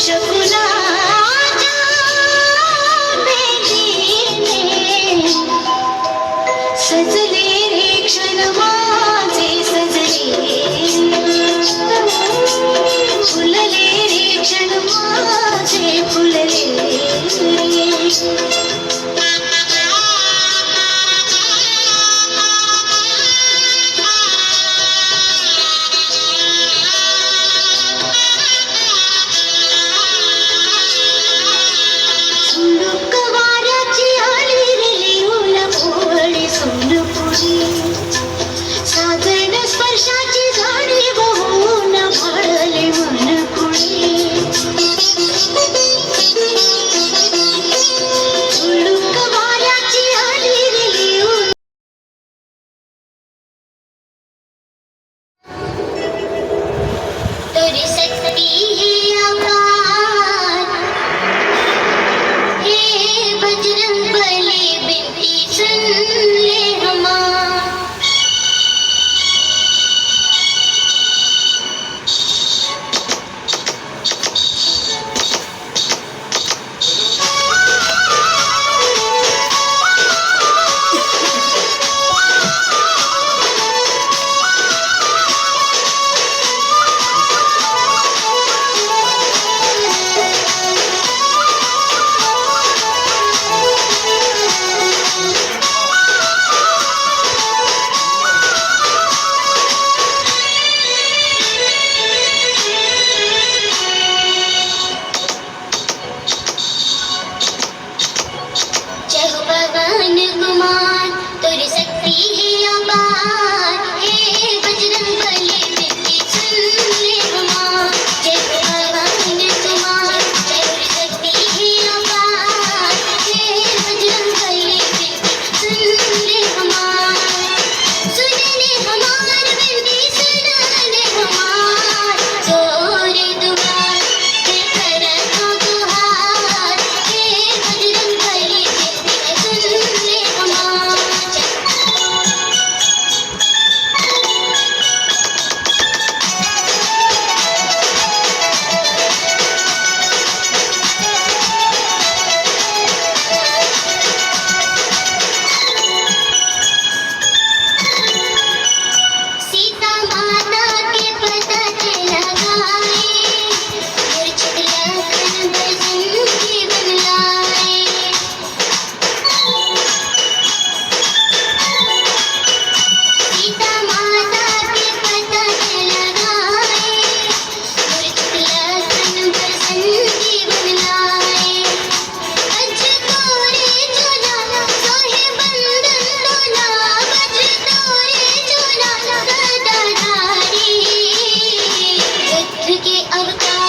should Bye-bye. get overcome.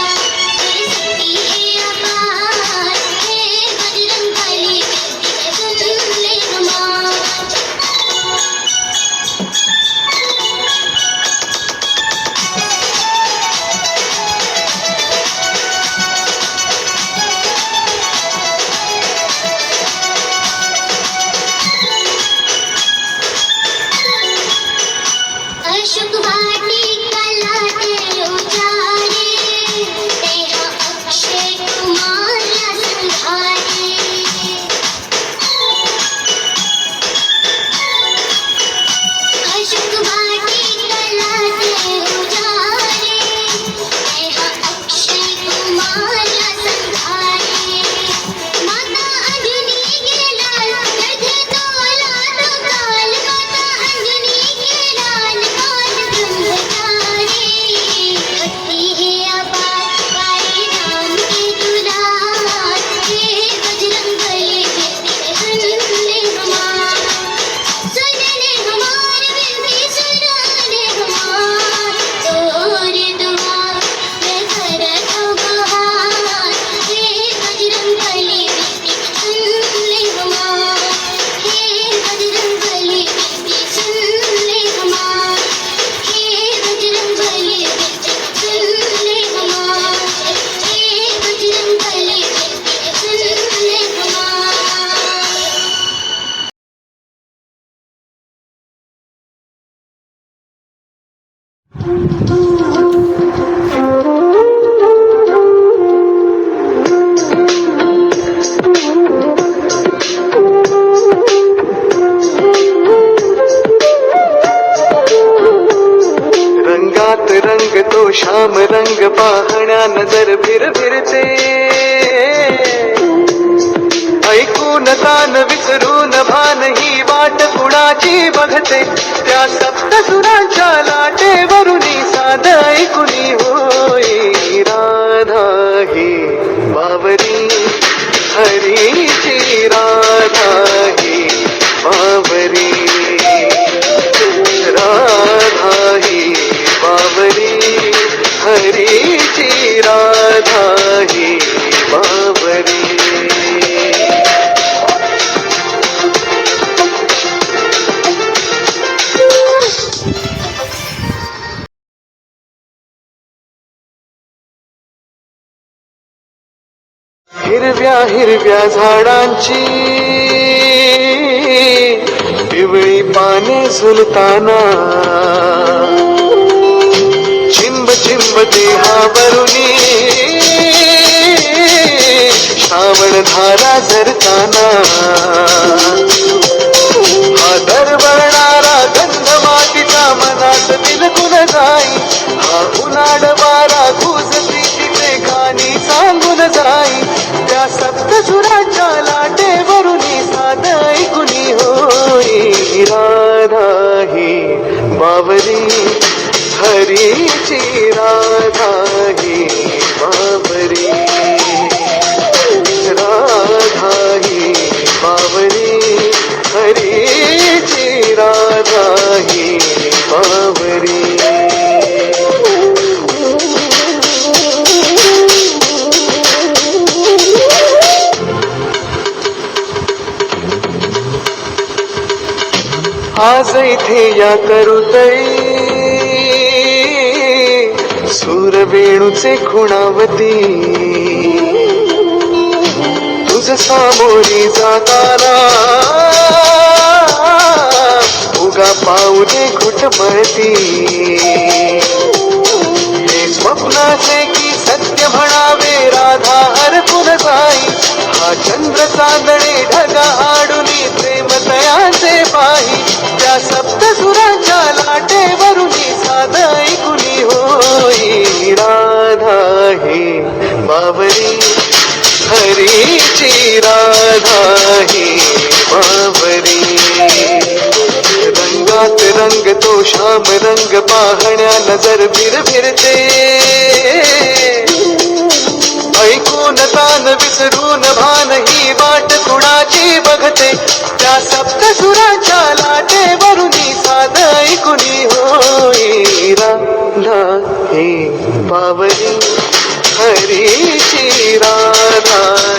नजर फिर फिरते ऐकू ऐकून तान विसरू भान ही वाट कुणाची बघते? त्या सप्त सुरांच्या लाटेवरुणी साध ऐकुनी होई राधा ही बावरी हरीची राधा। हिरव्या हिरव्या झाडांची पिवळी पाने झुलताना. चिंब चिंब देहावरुनी श्रावण धारा झरताना. बाबरी हरी चीरा ही बाबरी राधा ही बाबरी हरी ची राधा ही बाबरी आज थे या करो सूरवेणूचे खुणावती. तुझ सामोरी जाताना उगा पाऊले घुटमळती भरीची राधा ही बावरी. रंगात रंग तो श्याम रंग पाहण्या नजर फिर फिरते ऐकून तान विसरून भान ही वाट कुणाची बघते. त्या सप्त सुराच्या लाटेवरुनी साध ऐकुनी होई राधा हे बावरी हरीची राधा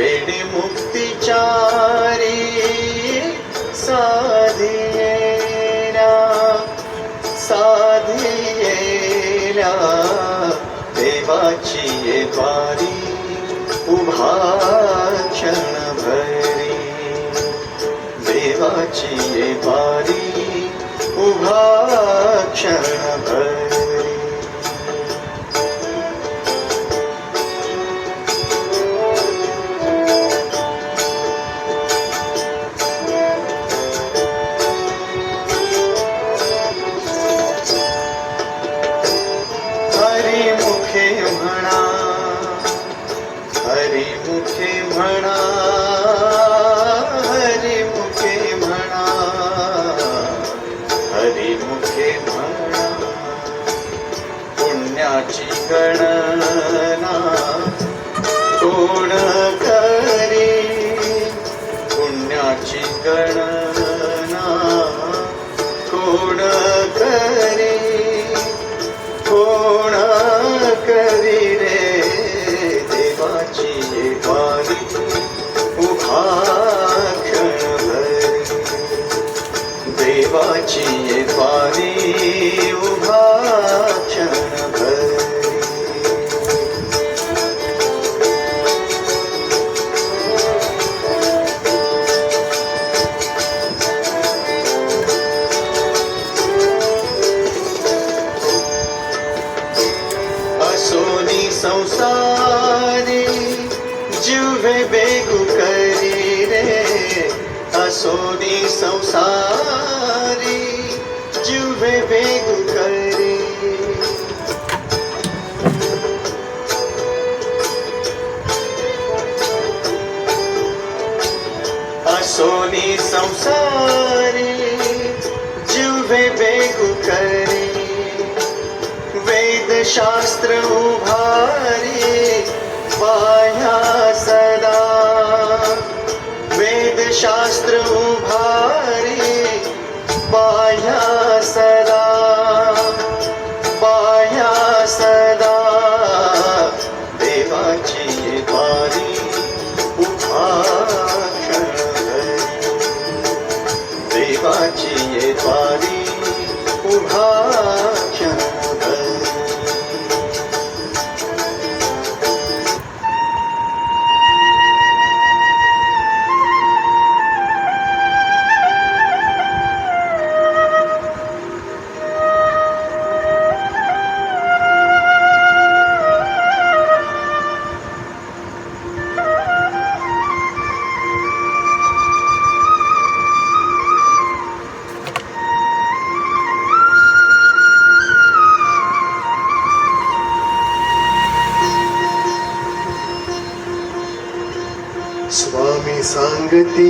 ेडिमुक्ति चारी साधि साधि पारी उभा क्षण भैरिवाारी उभाक्षण भरी। गणना कोण स्वामी साङ्गति